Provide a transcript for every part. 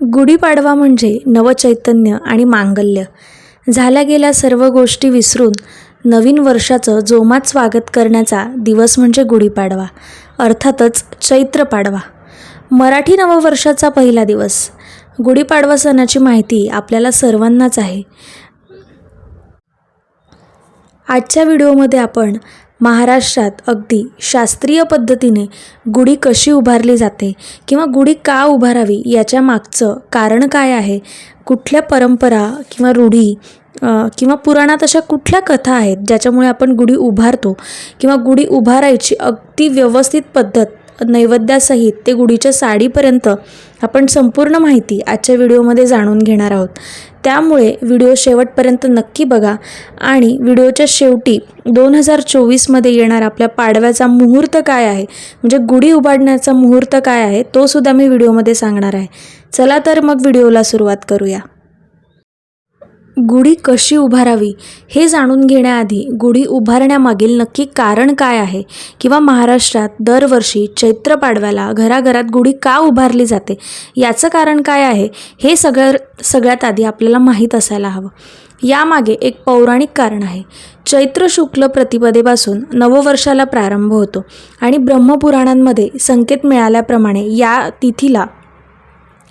गुढीपाडवा म्हणजे नवचैतन्य आणि मांगल्य. झाल्या गेल्या सर्व गोष्टी विसरून नवीन वर्षाचं जोमात स्वागत करण्याचा दिवस म्हणजे गुढीपाडवा. अर्थातच चैत्र पाडवा मराठी नववर्षाचा पहिला दिवस. गुढीपाडवा सणाची माहिती आपल्याला सर्वांनाच आहे. आजच्या व्हिडिओमध्ये आपण महाराष्ट्रात अगदी शास्त्रीय पद्धतीने गुढी कशी उभारली जाते किंवा गुढी का उभारावी याच्या मागचं कारण काय आहे? कुठल्या परंपरा किंवा रूढी किंवा पुराणात अशा कुठल्या कथा आहेत ज्याच्यामुळे आपण गुढी उभारतो? किंवा गुढी उभारायची अगदी व्यवस्थित पद्धत नैवेद्यासहित ते गुढीच्या साडीपर्यंत आपण संपूर्ण माहिती आजच्या व्हिडिओमध्ये जाणून घेणार आहोत. त्यामुळे व्हिडिओ शेवटपर्यंत नक्की बघा आणि व्हिडिओच्या शेवटी दोन हजार चोवीसमध्ये येणार आपल्या पाडव्याचा मुहूर्त काय आहे म्हणजे गुढी उभारण्याचा मुहूर्त काय आहे तो सुद्धा मी व्हिडिओमध्ये सांगणार आहे. चला तर मग व्हिडिओला सुरुवात करूया. गुढी कशी उभारावी हे जाणून घेण्याआधी गुढी उभारण्यामागील नक्की कारण काय आहे? किंवा महाराष्ट्रात दरवर्षी चैत्र पाडव्याला घराघरात गुढी का उभारली जाते? याचं कारण काय आहे? हे सगळं सगळ्यात आधी आपल्याला माहीत असायला हवं. यामागे एक पौराणिक कारण आहे. चैत्र शुक्ल प्रतिपदेपासून नववर्षाला प्रारंभ होतो आणि ब्रह्मपुराणांमध्ये संकेत मिळाल्याप्रमाणे या तिथीला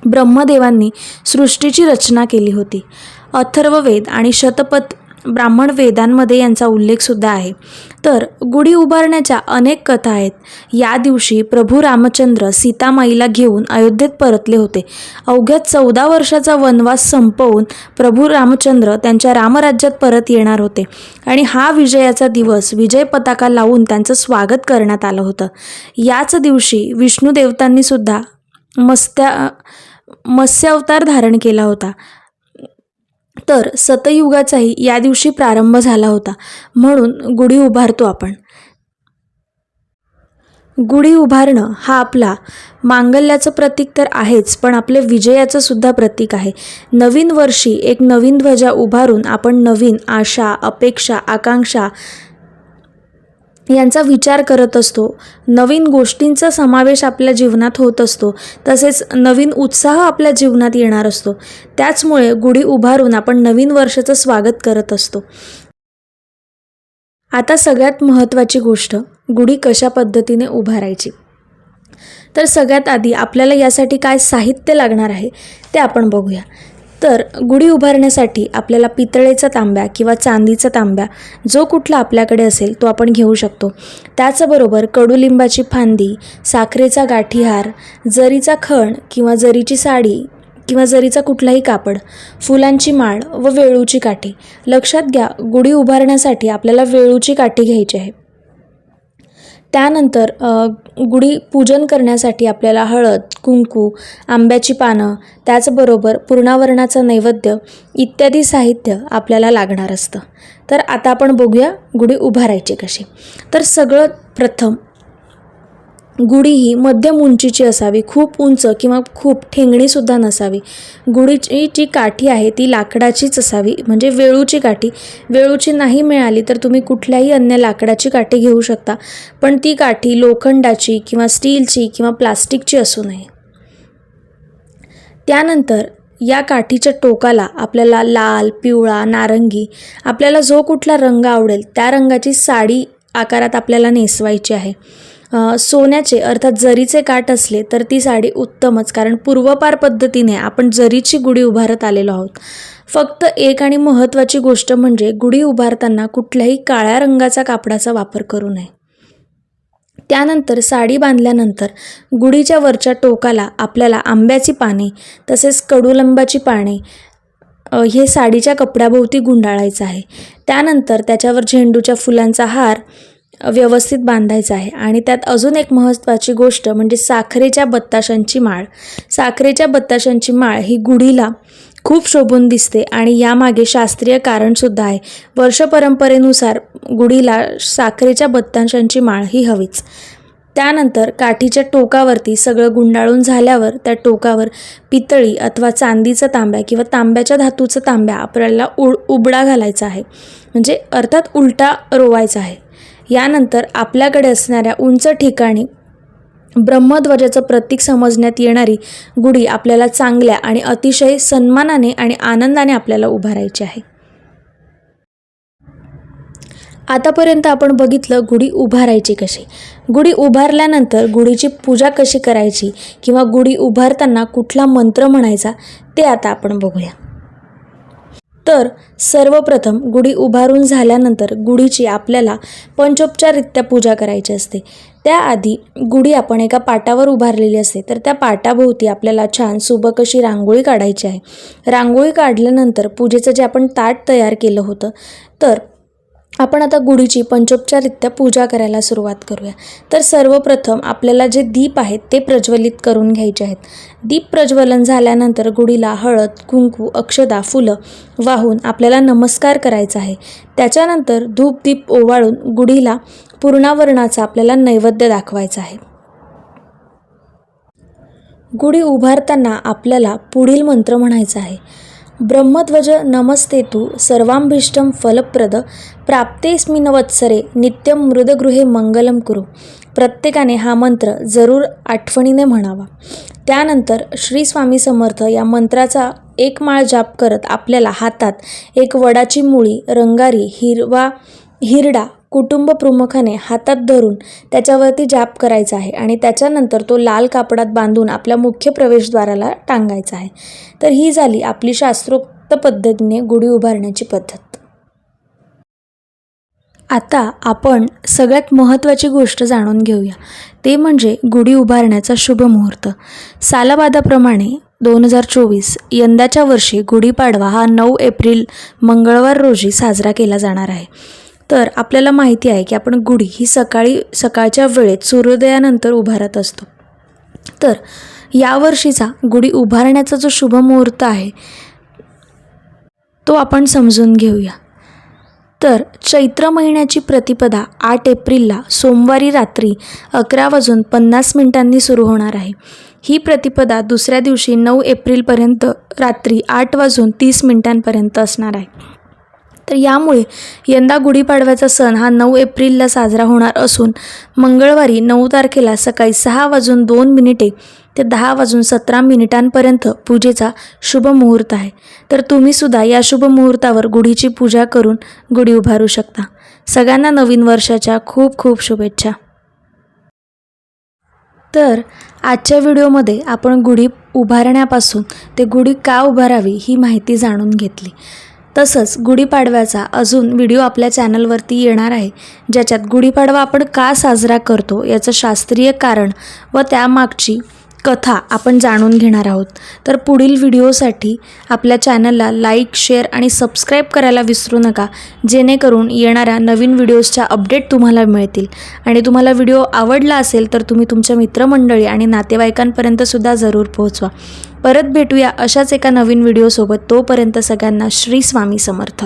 ब्रह्मदेवांनी सृष्टीची रचना केली होती. अथर्ववेद आणि शतपथ ब्राह्मण वेदांमध्ये यांचा उल्लेखसुद्धा आहे. तर गुढी उभारण्याच्या अनेक कथा आहेत. या दिवशी प्रभू रामचंद्र सीतामाईला घेऊन अयोध्येत परतले होते. अवघ्या चौदा वर्षाचा वनवास संपवून प्रभू रामचंद्र त्यांच्या रामराज्यात परत येणार होते आणि हा विजयाचा दिवस विजय पताका लावून त्यांचं स्वागत करण्यात आलं होतं. याच दिवशी विष्णू मस्त्या मत्स्य अवतार धारण केला होता. तर सतयुगाचाही या दिवशी प्रारंभ झाला होता. म्हणून गुढी उभारतो आपण. गुढी उभारणं हा आपला मांगल्याचं प्रतीक तर आहेच पण आपले विजयाचं सुद्धा प्रतीक आहे. नवीन वर्षी एक नवीन ध्वजा उभारून आपण नवीन आशा अपेक्षा आकांक्षा यांचा विचार करत असतो. नवीन गोष्टींचा समावेश आपल्या जीवनात होत असतो. तसेच नवीन उत्साह आपल्या जीवनात येणार असतो. त्याचमुळे गुढी उभारून आपण नवीन वर्षाचं स्वागत करत असतो. आता सगळ्यात महत्त्वाची गोष्ट गुढी कशा पद्धतीने उभारायची? तर सगळ्यात आधी आपल्याला यासाठी काय साहित्य लागणार आहे ते आपण बघूया. तर गुढी उभारण्यासाठी आपल्याला पितळेचा तांब्या किंवा चांदीचा तांब्या जो कुठला आपल्याकडे असेल तो आपण घेऊ शकतो. त्याचबरोबर कडुलिंबाची फांदी साखरेचा गाठीहार जरीचा खण किंवा जरीची साडी किंवा जरीचा कुठलाही कापड फुलांची माळ व वेळूची काठी. लक्षात घ्या गुढी उभारण्यासाठी आपल्याला वेळूची काठी घ्यायची आहे. त्यानंतर गुढी पूजन करण्यासाठी आपल्याला हळद कुंकू आंब्याची पानं त्याचबरोबर पूर्णावरणाचं नैवेद्य इत्यादी साहित्य आपल्याला लागणार असतं. तर आता आपण बघूया गुढी उभारायची कशी तर सगळं प्रथम गुढी ही मध्यम उंचीची असावी. खूप उंच किंवा खूप ठेंगणीसुद्धा नसावी. गुढीची जी काठी आहे ती लाकडाचीच असावी म्हणजे वेळूची काठी. वेळूची नाही मिळाली तर तुम्ही कुठल्याही अन्य लाकडाची काठी घेऊ शकता. पण ती काठी लोखंडाची किंवा स्टीलची किंवा प्लास्टिकची असू नये. त्यानंतर या काठीच्या टोकाला आपल्याला लाल पिवळा नारंगी आपल्याला जो कुठला रंग आवडेल त्या रंगाची साडी आकारात आपल्याला नेसवायची आहे. सोन्याचे अर्थात जरीचे काठ असले तर ती साडी उत्तमच कारण पूर्वपार पद्धतीने आपण जरीची गुढी उभारत आलेलो आहोत. फक्त एक आणि महत्त्वाची गोष्ट म्हणजे गुढी उभारताना कुठल्याही काळ्या रंगाचा कापडाचा वापर करू नये. त्यानंतर साडी बांधल्यानंतर गुढीच्या वरच्या टोकाला आपल्याला आंब्याची पाने तसेच कडुलंबाची पाने हे साडीच्या कपड्याभोवती गुंडाळायचं आहे. त्यानंतर त्याच्यावर झेंडूच्या फुलांचा हार व्यवस्थित बांधायचं आहे. आणि त्यात अजून एक महत्त्वाची गोष्ट म्हणजे साखरेच्या बत्ताशांची माळ. साखरेच्या बत्ताशांची माळ ही गुढीला खूप शोभून दिसते आणि यामागे शास्त्रीय कारणसुद्धा आहे. वर्षपरंपरेनुसार गुढीला साखरेच्या बत्ताशांची माळ ही हवीच. त्यानंतर काठीच्या टोकावरती सगळं गुंडाळून झाल्यावर त्या टोकावर पितळी अथवा चांदीचा तांब्या किंवा तांब्याच्या धातूचा तांब्या आपल्याला उड उबडा घालायचा आहे. म्हणजे अर्थात उलटा रोवायचा आहे. यानंतर आपल्याकडे असणाऱ्या उंच ठिकाणी ब्रह्मध्वजाचं प्रतीक समजण्यात येणारी गुढी आपल्याला चांगल्या आणि अतिशय सन्मानाने आणि आनंदाने आपल्याला उभारायची आहे. आतापर्यंत आपण बघितलं गुढी उभारायची कशी. गुढी उभारल्यानंतर गुढीची पूजा कशी करायची किंवा गुढी उभारताना कुठला मंत्र म्हणायचा ते आता आपण बघूया. तर सर्वप्रथम गुढी उभारून झाल्यानंतर गुढीची आपल्याला पंचोपचाररित्या पूजा करायची असते. त्याआधी गुढी आपण एका पाटावर उभारलेली असते. तर त्या पाटाभोवती आपल्याला छान सुबक अशी रांगोळी काढायची आहे. रांगोळी काढल्यानंतर पूजेचं जे आपण ताट तयार केलं होतं तर आपण आता गुढीची पंचोपचाररित्या पूजा करायला सुरुवात करूया. तर सर्वप्रथम आपल्याला जे दीप आहेत ते प्रज्वलित करून घ्यायचे आहेत. दीप प्रज्वलन झाल्यानंतर गुढीला हळद कुंकू अक्षदा फुलं वाहून आपल्याला नमस्कार करायचा आहे. त्याच्यानंतर धूप दीप ओवाळून गुढीला पूर्णावरणाचा आपल्याला नैवेद्य दाखवायचा आहे. गुढी उभारताना आपल्याला पुढील मंत्र म्हणायचा आहे. ब्रह्मध्वज नमस्ते तू सर्वांभीष्टं फलप्रद. प्राप्तेस्मिन वत्सरे नित्यं मृदगृहे मंगलम कुरु. प्रत्येकाने हा मंत्र जरूर आठवणीने म्हणावा. त्यानंतर श्री स्वामी समर्थ या मंत्राचा एक माळ जाप करत आपल्याला हातात एक वडाची मुळी रंगारी हिरवा हिरडा कुटुंब प्रमुखाने हातात धरून त्याच्यावरती जाप करायचा आहे आणि त्याच्यानंतर तो लाल कापडात बांधून आपल्या मुख्य प्रवेशद्वाराला टांगायचा आहे. तर ही झाली आपली शास्त्रोक्त पद्धतीने गुढी उभारण्याची पद्धत. आता आपण सगळ्यात महत्त्वाची गोष्ट जाणून घेऊया. ते म्हणजे गुढी उभारण्याचा शुभ मुहूर्त. सालाबादाप्रमाणे दोन हजार चोवीस यंदाच्या वर्षी गुढीपाडवा हा नऊ एप्रिल मंगळवार रोजी साजरा केला जाणार आहे. तर आपल्याला माहिती आहे की आपण गुढी ही सकाळी सकाळच्या वेळेत सूर्योदयानंतर उभारत असतो. तर यावर्षीचा गुढी उभारण्याचा जो शुभ मुहूर्त आहे तो आपण समजून घेऊया. तर चैत्र महिन्याची प्रतिपदा आठ एप्रिलला सोमवारी रात्री अकरा वाजून पन्नास मिनिटांनी सुरू होणार आहे. ही प्रतिपदा दुसऱ्या दिवशी नऊ एप्रिलपर्यंत रात्री आठ वाजून तीस मिनिटांपर्यंत असणार आहे. तर यामुळे यंदा गुढीपाडव्याचा सण हा नऊ एप्रिलला साजरा होणार असून मंगळवारी नऊ तारखेला सकाळी सहा वाजून दोन मिनिटे ते दहा वाजून सतरा मिनिटांपर्यंत पूजेचा शुभ मुहूर्त आहे. तर तुम्हीसुद्धा या शुभ मुहूर्तावर गुढीची पूजा करून गुढी उभारू शकता. सगळ्यांना नवीन वर्षाच्या खूप खूप शुभेच्छा. तर आजच्या व्हिडिओमध्ये आपण गुढी उभारण्यापासून ते गुढी का उभारावी ही माहिती जाणून घेतली. तसंच गुढीपाडव्याचा अजून व्हिडिओ आपल्या चॅनलवरती येणार आहे ज्याच्यात गुढीपाडवा आपण का साजरा करतो याचं शास्त्रीय कारण व त्यामागची कथा आपण जाणून घेणार आहोत. तर पुढील व्हिडिओसाठी आपल्या चॅनलला लाईक शेअर आणि सबस्क्राईब करायला विसरू नका जेणेकरून येणाऱ्या नवीन व्हिडिओजच्या अपडेट तुम्हाला मिळतील. आणि तुम्हाला व्हिडिओ आवडला असेल तर तुम्ही तुमच्या मित्रमंडळी आणि नातेवाईकांपर्यंतसुद्धा जरूर पोहोचवा. परत भेटूया अशाच एका नवीन व्हिडिओसोबत. तोपर्यंत सगळ्यांना श्री स्वामी समर्थ.